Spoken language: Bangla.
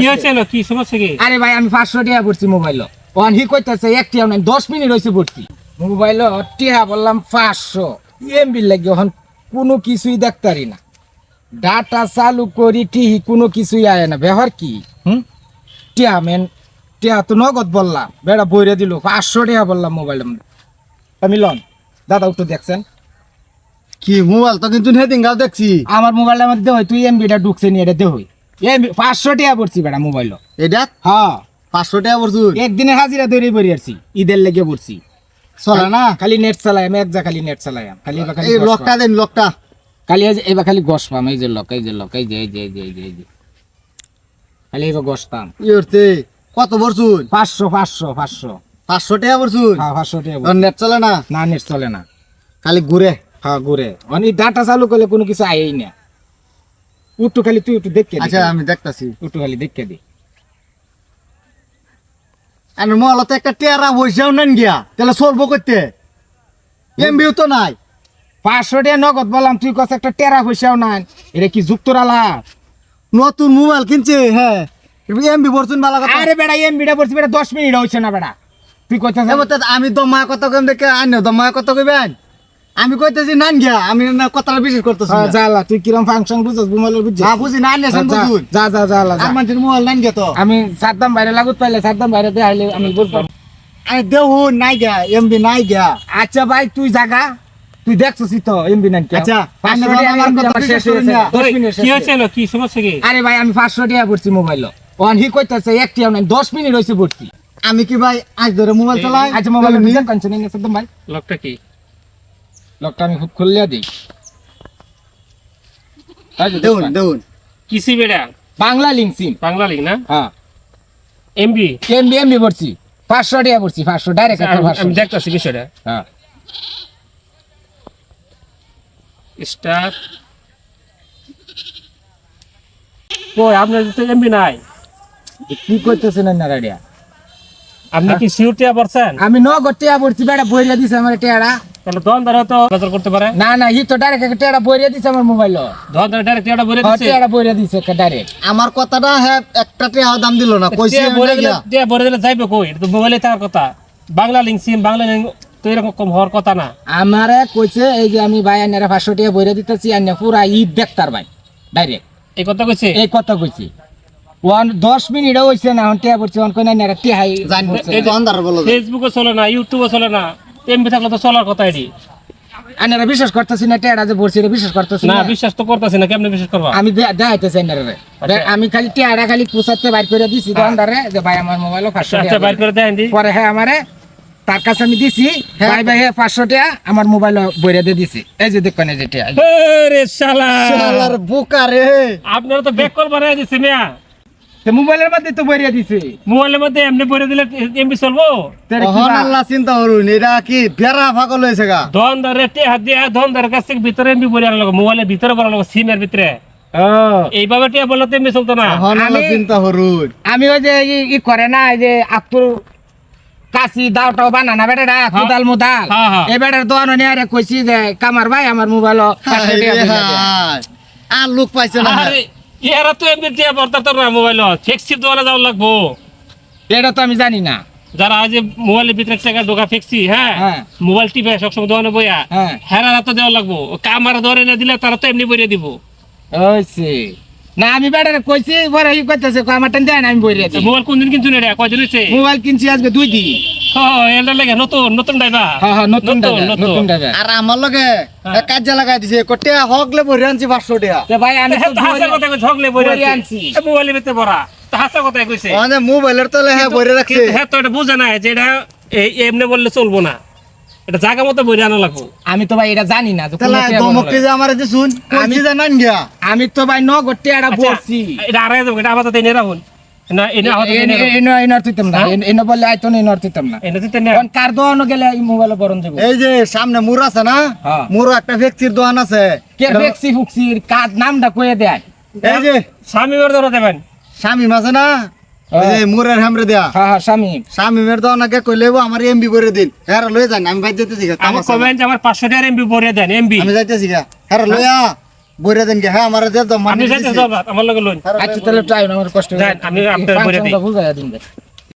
কি হয়েছিল কি সমস্যা কি? আরে ভাই আমি টাকা পড়ছি মোবাইল ওখান হি কইতাছে একটি আমি দশ মিনিট হয়েছে পড়ছি মোবাইল টিহা বললাম পাঁচশো। এমবি লাগে ওখান কোনো কিছুই দেখতারি না। ডাটা চালু করি টিহি কোনো কিছুই আয় না। ব্যবহার কি? হুম? টিয়া মেন টিয়া তো নগদ বললাম। বেড়া বইরে দিল পাঁচশো টাকা বললাম মোবাইলের মধ্যে আমি লন দাদা একটু দেখছেন? কি মোবাইল তো কিন্তু হেদিন গাও দেখছি। আমার মোবাইলের মধ্যে হয় তুই এমবিটা ঢুকছে নি এটা দেহই এমবি পাঁচশো টাকা পড়ছি বেড়া মোবাইল এটা? হ্যাঁ। পাঁচশো টাকা পড়ছুন একদিনের হাজিরা ধরে বই আসছি ঈদের লেগে পড়ছি। চলে না? খালি নেট চালাই আমি এক যা খালি নেট চালাই খালি এবার খালি এই গস লকটা পাম। দেন লকটা। খালি এই যে- এবার খালি গস পাম এই যে লক এই যে লক এই যে এই যে এই যে এই যে এই যে। খালি এবার গস পাম। ই করতে? কত পড়ছুন পাঁচশো পাঁচশো পাঁচশো। পাঁচশো টাকা পড়ছুন হ্যাঁ পাঁচশো টাকা নেট চলে না? না নেট চলে না। খালি ঘুরে। হ্যাঁ ঘুরে। ডাটা চালু করলে কোনো কিছু আয়েই না। উঠু খালি তুই একটু দেখে আচ্ছা আমি দেখতাছি। উঠু খালি দেখে দি। আর মোবাইল তো একটা টেরা বসেও নেন গিয়া তাহলে চলবো করতে এমবিও তো নাই। পাঁচশো টাকা নগদ বললাম তুই কত একটা টেরা পয়সাও নাই এটা কি যুক্তরালা? নতুন মোবাইল কিনছে হ্যাঁ। এমবি পড়ছুন ভালো কথা। আরে বেড়া এমবিটা পড়ছি বেড়া দশ মিনিট হয়েছে না বেড়া। তুই তো আমি দমা কত কম দেখে আনি দমা কত কইবেন? আমি কইতেছি নান গিয়া। আমি না কথাটা বিশ্বাস করতেছি হ্যাঁ, না। জালা তুই কিরম ফাংশন বুঝছ মোবাইলের বুঝছিস না বুঝি না আনি যা, বুঝুন যা যা জালা যা। আর মানুষের মোবাইল নান গিয়া তো। আমি সাদ্দাম বাইরে লাগুত পাইলে সাদ্দাম বাইরে দিয়ে আইলে আমি বুঝব। আমি দেহু নাই গিয়া এমবি নাই গিয়া। আচ্ছা ভাই তুই জাগা। তুই দেখছিস তো এমবি আচ্ছা, পাঁচশো আপনি টাকা আমার কথা আমার শেষ হয়েছে কি হয়েছে। হয়েছিল কি সমস্যা কি? আরে ভাই আমি পাঁচশো টাকা পড়ছি মোবাইল। ওয়ান হি কইতাছে একটি আমি দশ মিনিট হয়েছে পড়ছি আমি কি ভাই আজ ধরে মোবাইল চালাই? আচ্ছা মোবাইল নিয়ে কাঞ্চন নিয়ে সাদ্দাম ভাই। লোকটা কি? লকটা আমি খুব খুললে দিই। দেউন দেখুন। কিসি বেড়া বাংলা লিঙ্ক সিম। বাংলা লিখ না? হ্যাঁ। এমবি এমবি এমবি পড়ছি। পাঁচশো টাকা পড়ছি পাঁচশো ডাইরেক্ট আমি দেখতেছি বিষয়টা। হ্যাঁ। স্টার কই আপনার তো এমবি নাই। কি করতেছেন না রাডিয়া আপনি কি সিউটিয়া পড়ছেন? আমি নগদ টিয়া পড়ছি বেটা বইরা দিছে আমার টিয়াটা। তাহলে দোকান তো নজর করতে পারে? না না ই তো ডাইরেক্ট টিয়াটা বইরা দিছে আমার মোবাইল দোকান ডাইরেক্ট এটা বলে দিচ্ছে টিয়াটা বইরা দিছে ডাইরেক্ট আমার কথাটা হ্যাঁ একটা টিয়া দাম দিল না কইছি টিয়া আমি বলে নাই দিলে গিয়া। টিয়া দিলে যাইবে কই? এটা তো মোবাইলে থাকার কথা। বাংলা লিঙ্ক সিম বাংলা লিঙ্ক তো এরকম কম হওয়ার কথা না। আমারে কইছে এই যে আমি ভাই আন্যারা পাঁচশো টাকা বইরা দিতেছি আন্যা পুরা ঈদ দেখতার ভাই ডাইরেক্ট এই কথা কইছে? এই কথা কইছি। ওয়ান দশ মিনিট হইছে না হন টিয়া পড়ছি অন কই না। টিহাই জানি। ফেসবুকে চলে না ইউটিউবে চলে না। এমবি থাকলে তো চলার কথা এটি। বিশ্বাস করতেছি না টিয়াটা যে বিশ্বাস করতেছি না বিশ্বাস তো করতেছি না কেমনে বিশ্বাস করবা? আমি দেখাইতেছি আচ্ছা। আমি খালি টিয়াটা খালি পুষাতে বাইর করে দিছি দোকানদারে যে ভাই আমার মোবাইল পাঁচশো আচ্ছা টাকা বাইর করে দেন পরে হ্যাঁ আমারে তার কাছে আমি দিছি। হ্যাঁ। ভাই ভাই হ্যাঁ পাঁচশো টাকা আমার মোবাইল বইরে দিয়ে দিছি। এই যে দেখবেন এই যে টিয়া রে শালা। শালার বোকা রে। আপনারা তো ব্যাক বানাই দিছে মিয়া। মোবাইলের মধ্যে তো বইরে দিছে। মোবাইলের মধ্যে এমনি দিলে এমবি চলবো? আল্লাহ চিন্তা করুন এটা কি বেড়া ফাগল হয়েছে গা? ধন ধরে হাত দিয়ে ধন ধরে কাছ থেকে ভিতরে এমবি বলে আনলো মোবাইলের ভিতরে বলা লাগো সিমের ভিতরে। ও, এইভাবে টিয়া বললে এমবি চলতো না। চিন্তা করুন। আমি ওই যে ই- ই করে না যে আব্দুল কাশি দাওটাও বানানা বেটাটা কুদাল মুদাল। হ্যাঁ, হ্যাঁ। এই বেটার দোয়ানো নিয়ে আরে কইছি যে কামার ভাই আমার মোবাইল আর লোক পাইছে না। এরা তো এমনি দিয়ে বলতে না মোবাইল ফেক্সি দোয়ালে যাওয়া লাগবো। এটা তো আমি জানি না। যারা আজ মোবাইলের ভিতরে টাকা ঢোকা ফেক্সি হ্যাঁ? হ্যাঁ। মোবাইল টিপে সবসময় দোকানে বইয়া। হ্যাঁ। হেরা তো দেওয়া লাগবো। কামারা ধরে না দিলে তারা তো এমনি বইরে দিব। ওইছে না আমি বেটারে কইছি পরে ই কইতেছে কয় আমার টান দেয় না আমি বইরে দিই। মোবাইল কোন দিন কিনছু রে কয়দিন হয়েছে মোবাইল কিনছি আজকে দুই দিন। এটা লাগে নতুন নতুন ড্রাইভার। হ্যাঁ হ্যাঁ নতুন নতুন, আর আমার লগে হ্যাঁ। কাজে লাগাই দিছে কোটে হকলে ভরে আনছি পাঁচশো টাকা তো ভাই আমি তো হাসা কথা কই ঝগলে বইরে বইরে আনছি। মোবাইলের ভিতরে ভরা। তো হাসা কথা কইছে। আমাদের মোবাইলের তলে হ্যাঁ ভরে রাখছে। হ্যাঁ তো এটা বুঝে না যে এটা এমনি বললে চলবো না। এটা জায়গা মতো বইরে আনা লাগবো। আমি তো ভাই এটা জানি না টিয়া যে আমার যে শুন আমি জানান গিয়া? আমি তো ভাই নগদ টিয়াটা আচ্ছা, বলছি এটা যাব এটা আপাতত এনে রাখুন। না এনে এনে এনে এনে তুইতাম না হ্যাঁ? এনে বললে আইতো না এনে তুইতাম না। এনে দিতে না। কোন কার দোয়ানো গেলে এই মোবাইল বরণ দেব? এই যে সামনে মুর আছে না? হ্যাঁ। মুর একটা ফেক্সির দোকান আছে। কে বেক্সি ফুক্সির কার নামটা কয়ে দেয়? এই যে স্বামী বের ধরে দেবেন। স্বামী মাসে না? মুরের হামরে দেয়া। হ্যাঁ হ্যাঁ স্বামী। স্বামীমের দোকানকে কইলে আমার এমবি করে দিন। হ্যাঁ লয়ে যান আমি বাইর যেতেছি গা, কাম আমি আছে কবেন যে আমার পাঁচশো টাকার এমবি ভরে দেন এমবি আমি যাইতেছি গা হ্যাঁ লইয়া বইরে দেন গে হ্যাঁ আমার দে দম আপনি যাইতে যাও না, আমার লগে লইন। আচ্ছা তাহলে টাইম আমার কষ্ট যাই, আমি আপনার বলে দিই। বুঝাইয়া দিন।